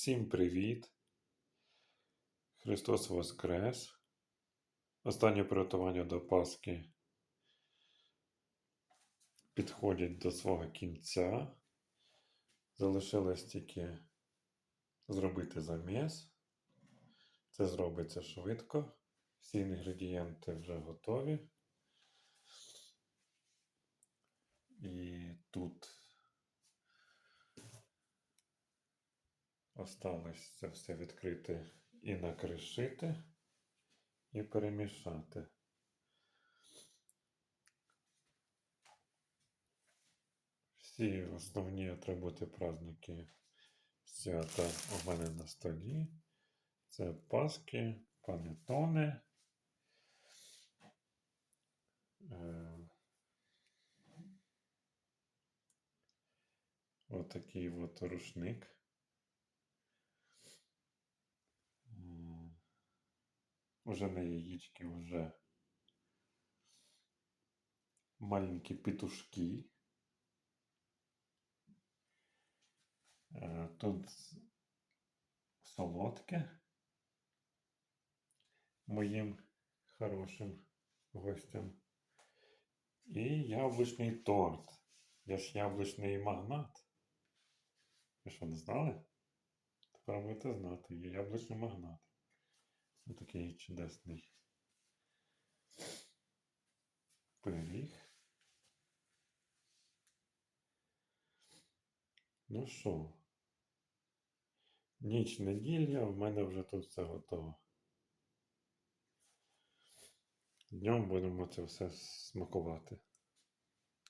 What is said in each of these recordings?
Всім привіт! Христос Воскрес! Останнє приготування до Пасхи підходять до свого кінця. Залишилось тільки зробити заміс. Це зробиться швидко. Всі інгредієнти вже готові. І тут осталось це все відкрити і накришити, і перемішати. Всі основні атрибути праздники свята у мене на столі. Це паски, панетони. Е, Отакий от рушник. Уже на яичке уже маленькі петушки. Е, Тут солодке моїм хорошим гостям. І яблучний торт. Я ж яблучний магнат. Ви що, не знали? Тепер будете знати. Є яблучний магнат. Ось такий чудесний пиріг. Ну що, ніч неділя, в мене вже тут все готово. Днем будемо це все смакувати,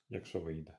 якщо вийде.